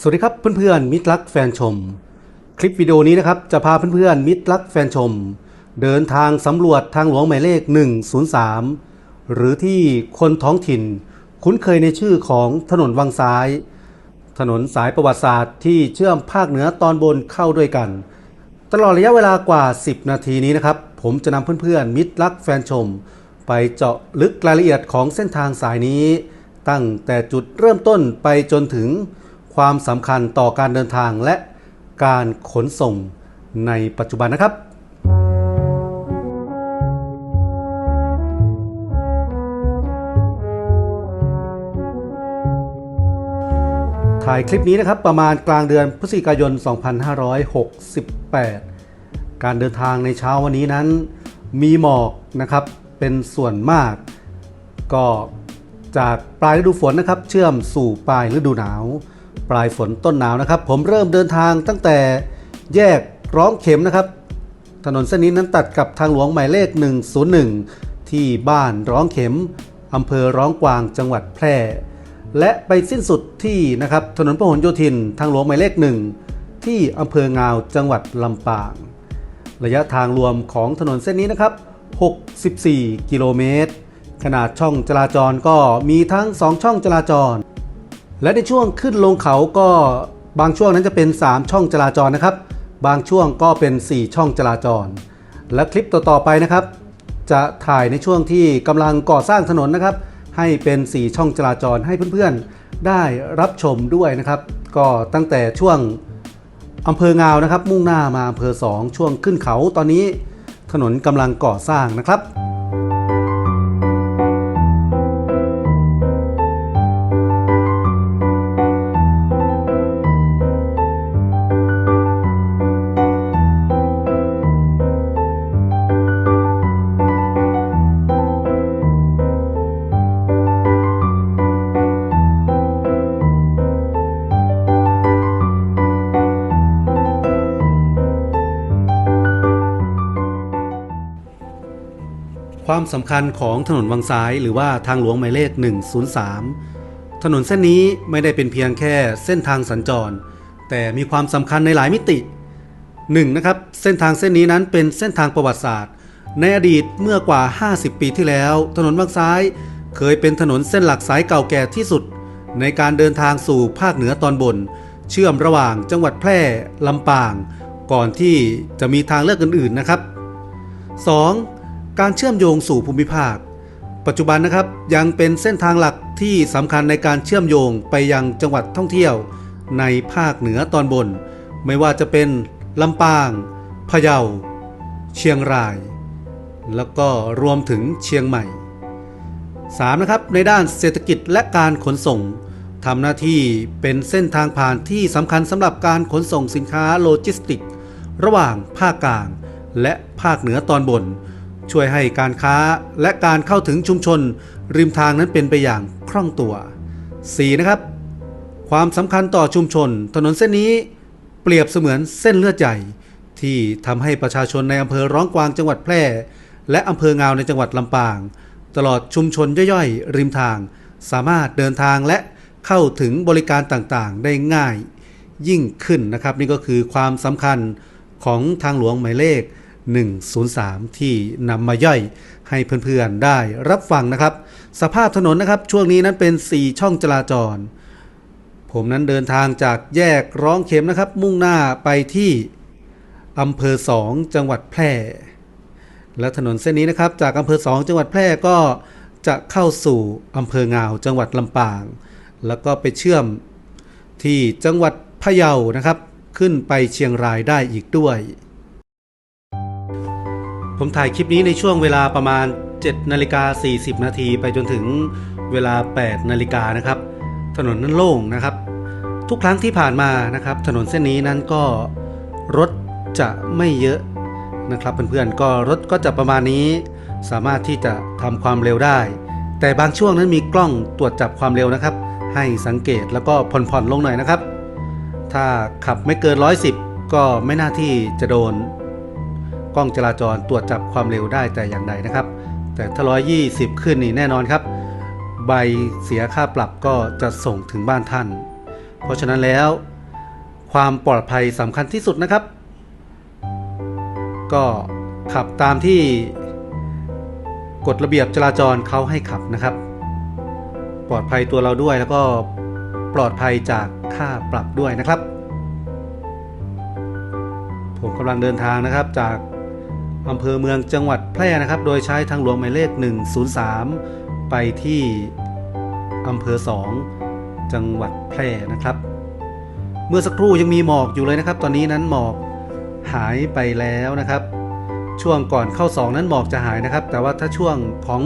สวัสดีครับเพื่อนๆมิตรรักแฟนชม คลิปวิดีโอนี้นะครับจะพาเพื่อนๆมิตรรักแฟนชม เดินทางสำรวจทางหลวงหมายเลข 103 หรือที่คนท้องถิ่น คุ้นเคยในชื่อของถนนวังซ้าย ถนนสายประวัติศาสตร์ที่เชื่อมภาคเหนือตอนบนเข้าด้วยกัน ตลอดระยะเวลากว่า 10 นาทีนี้นะครับ ผมจะนำเพื่อนๆมิตรรักแฟนชม ไปเจาะลึกรายละเอียดของเส้นทางสายนี้ ตั้งแต่จุดเริ่มต้นไปจนถึง ความสำคัญต่อการเดินทางและการขนส่งในปัจจุบันนะครับ ถ่ายคลิปนี้นะครับประมาณกลางเดือนพฤศจิกายน 2568 การเดินทางในเช้าวันนี้นั้นมีหมอกนะครับเป็นส่วนมาก ก็จากปลายฤดูฝนนะครับ เชื่อมสู่ปลายฤดูหนาว ปลายฝนต้นหนาวนะครับ ผมเริ่มเดินทางตั้งแต่แยกร้องเข็มนะครับ ถนนเส้นนี้นั้นตัดกับทางหลวงหมายเลข 101 ที่บ้านร้องเข็มอำเภอร้องกวางจังหวัดแพร่ และไปสิ้นสุดที่นะครับถนนพหลโยธินทางหลวงหมายเลขหนึ่งที่อำเภองาวจังหวัดลำปาง ระยะทางรวมของถนนเส้นนี้นะครับ 64 กิโลเมตร ขนาดช่องจราจรก็มีทั้ง 2 ช่องจราจร และในช่วงขึ้นลงเขาก็บางช่วงนั้นจะเป็น 3 ช่องจราจรนะครับ บางช่วงก็เป็น 4 ช่องจราจร และคลิปต่อๆไปนะครับ จะถ่ายในช่วงที่กำลังก่อสร้างถนนนะครับ ให้เป็น 4 ช่องจราจรให้เพื่อนๆได้รับชมด้วยนะครับ ก็ตั้งแต่ช่วงอำเภองาวนะครับ มุ่งหน้ามาอำเภอ 2 ช่วงขึ้นเขาตอนนี้ถนนกำลังก่อสร้างนะครับ ความสำคัญของถนนวังซ้ายหรือว่าทางหลวงหมายเลข 103 ถนนเส้นนี้ไม่ได้เป็นเพียงแค่เส้นทางสัญจร แต่มีความสำคัญในหลายมิติ 1. นะครับเส้นทางเส้นนี้นั้นเป็นเส้นทางประวัติศาสตร์ ในอดีตเมื่อกว่า 50 ปีที่แล้ว ถนนวังซ้ายเคยเป็นถนนเส้นหลักสายเก่าแก่ที่สุด ในการเดินทางสู่ภาคเหนือตอนบน เชื่อมระหว่างจังหวัดแพร่ลำปาง ก่อนที่จะมีทางเลือกอื่นๆนะครับ 2. การเชื่อมโยงสู่ภูมิภาค ปัจจุบันนะครับยังเป็นเส้นทางหลักที่สำคัญในการเชื่อมโยงไปยังจังหวัดท่องเที่ยว ในภาคเหนือตอนบน ไม่ว่าจะเป็นลำปาง พะเยา เชียงราย แล้วก็รวมถึงเชียงใหม่ 3. นะครับในด้านเศรษฐกิจและการขนส่งทำหน้าที่เป็นเส้นทางผ่านที่สำคัญสำหรับการขนส่งสินค้าโลจิสติก ระหว่างภาคกลาง และภาคเหนือตอนบน ช่วยให้การค้าและการเข้าถึงชุมชน ริมทางนั้นเป็นไปอย่างคล่องตัว 4. นะครับ ความสำคัญต่อชุมชน ถนนเส้นนี้เปรียบเสมือนเส้นเลือดใหญ่ที่ทำให้ประชาชนในอำเภอร้องกวางจังหวัดแพร่ และอำเภองาวในจังหวัดลำปาง ตลอดชุมชนย่อยๆ ริมทาง สามารถเดินทางและเข้าถึงบริการต่างๆ ได้ง่ายยิ่งขึ้นนะครับ นี่ก็คือความสำคัญของทางหลวงหมายเลข 103 ที่นำมาย่อยให้เพื่อนๆได้รับฟังนะครับ สภาพถนนนะครับช่วงนี้นั้นเป็น 4 ช่องจราจร ผมนั้นเดินทางจากแยกร้องเข็มนะครับ มุ่งหน้าไปที่อำเภอ 2 จังหวัดแพร่ และถนนเส้นนี้นะครับ จากอำเภอ 2 จังหวัดแพร่ก็จะเข้าสู่อำเภองาวจังหวัดลำปาง แล้วก็ไปเชื่อมที่จังหวัดพะเยานะครับ ขึ้นไปเชียงรายได้อีกด้วย ผมถ่ายคลิปนี้ในช่วงเวลาประมาณ 7 นาฬิกา 40 นาทีไปจนถึงเวลา 8 นาฬิกานะครับ ถนนนั้นโล่งนะครับ ทุกครั้งที่ผ่านมานะครับ ถนนเส้นนี้นั้นก็รถจะไม่เยอะนะครับเพื่อนๆก็รถก็จะประมาณนี้ สามารถที่จะทำความเร็วได้ แต่บางช่วงนั้นมีกล้องตรวจจับความเร็วนะครับ ให้สังเกตแล้วก็ผ่อนๆลงหน่อยนะครับ ถ้าขับไม่เกิน 110 ก็ไม่น่าที่จะโดน กล้องจราจรตรวจจับความเร็วได้แต่อย่างใดนะครับ แต่ถ้า 120 ขึ้นนี่แน่นอนครับ ใบเสียค่าปรับก็จะส่งถึงบ้านท่าน เพราะฉะนั้นแล้ว ความปลอดภัยสำคัญที่สุดนะครับ ก็ขับตามที่กฎระเบียบจราจรเขาให้ขับนะครับ ปลอดภัยตัวเราด้วยแล้วก็ปลอดภัยจากค่าปรับด้วยนะครับ ผมกำลังเดินทางนะครับจาก อำเภอเมืองจังหวัดแพร่นะครับ โดยใช้ทางหลวงหมายเลข 103 ไปที่อำเภอ 2 จังหวัดแพร่นะครับ เมื่อสักครู่ยังมีหมอกอยู่เลยนะครับ ตอนนี้นั้นหมอกหายไปแล้วนะครับ ช่วงก่อนเข้าสองนั้นหมอกจะหายนะครับ แต่ว่าถ้าช่วงของ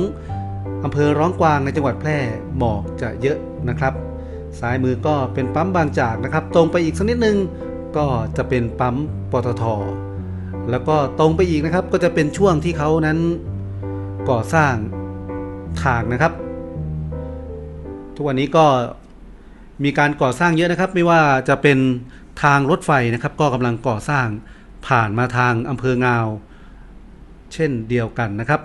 อำเภอร้องกวางในจังหวัดแพร่หมอกจะเยอะนะครับ ซ้ายมือก็เป็นปั๊มบางจากนะครับ ตรงไปอีกสักนิดนึงก็จะเป็นปั๊มปตท แล้วก็ตรงไปอีกนะครับก็จะเป็นช่วงที่เขานั้นก่อสร้างทางนะครับ ทุกวันนี้ก็มีการก่อสร้างเยอะนะครับ ไม่ว่าจะเป็นทางรถไฟนะครับ ก็กำลังก่อสร้างผ่านมาทางอำเภองาว เช่นเดียวกันนะครับ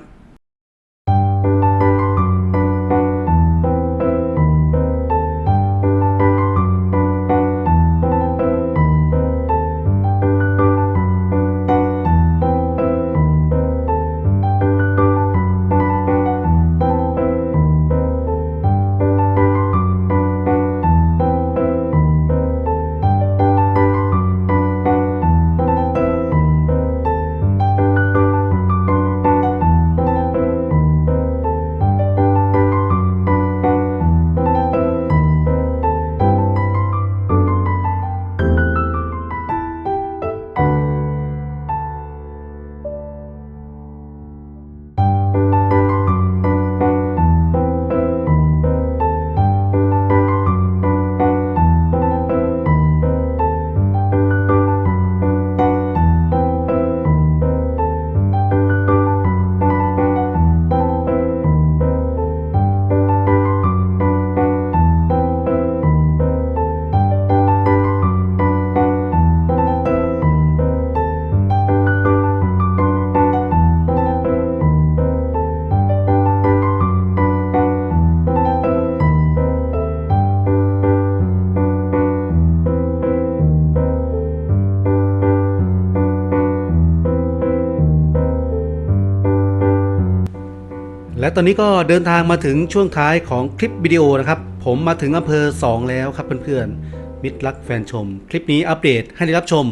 และตอนนี้ก็เดินทางมาถึงช่วงท้ายของคลิปวิดีโอนะครับ ผมมาถึงอำเภอ 2 แล้วครับเพื่อนๆ มิตรรักแฟนชม คลิปนี้อัปเดตให้ได้รับชม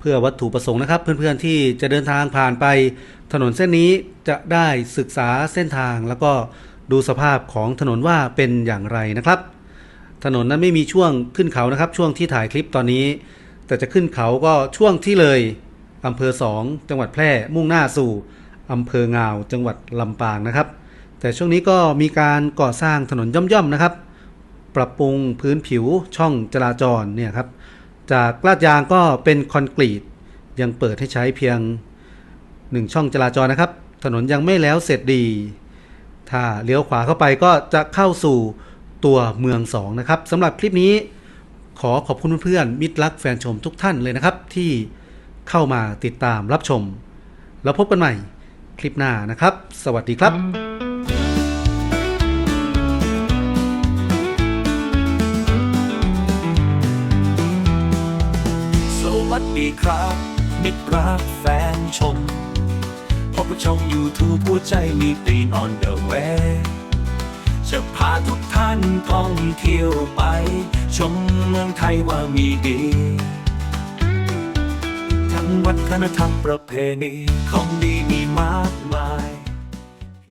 เพื่อวัตถุประสงค์นะครับ เพื่อนๆที่จะเดินทางผ่านไป ถนนเส้นนี้จะได้ศึกษาเส้นทาง แล้วก็ดูสภาพของถนนว่าเป็นอย่างไรนะครับ ถนนนั้นไม่มีช่วงขึ้นเขานะครับ ช่วงที่ถ่ายคลิปตอนนี้ แต่จะขึ้นเขาก็ช่วงที่เลยอำเภอ 2 จังหวัดแพร่มุ่งหน้าสู่อำเภองาว จังหวัดลำปางนะครับ แต่ช่วงนี้ก็มีการก่อสร้างถนนย่อมๆนะครับ ปรับปรุงพื้นผิวช่องจราจรเนี่ยครับ จากลาดยางก็เป็นคอนกรีต ยังเปิดให้ใช้เพียง 1 ช่องจราจรนะครับ ถนนยังไม่แล้วเสร็จดี ถ้าเลี้ยวขวาเข้าไปก็จะเข้าสู่ตัวเมือง 2 นะครับสำหรับคลิปนี้ขอขอบคุณเพื่อนๆมิตรรักแฟนชมทุกท่านเลยนะครับ ที่เข้ามาติดตามรับชม แล้วพบกันใหม่คลิปหน้านะครับ สวัสดีครับ ดีครับมิตรรักแฟนชม พบกับช่อง YouTube หัวใจมีตีน on the way จะพาทุกท่านท่องเที่ยวไป ชมเมืองไทยว่ามีดี ทั้งวัฒนธรรมประเพณีของดีมีมากมาย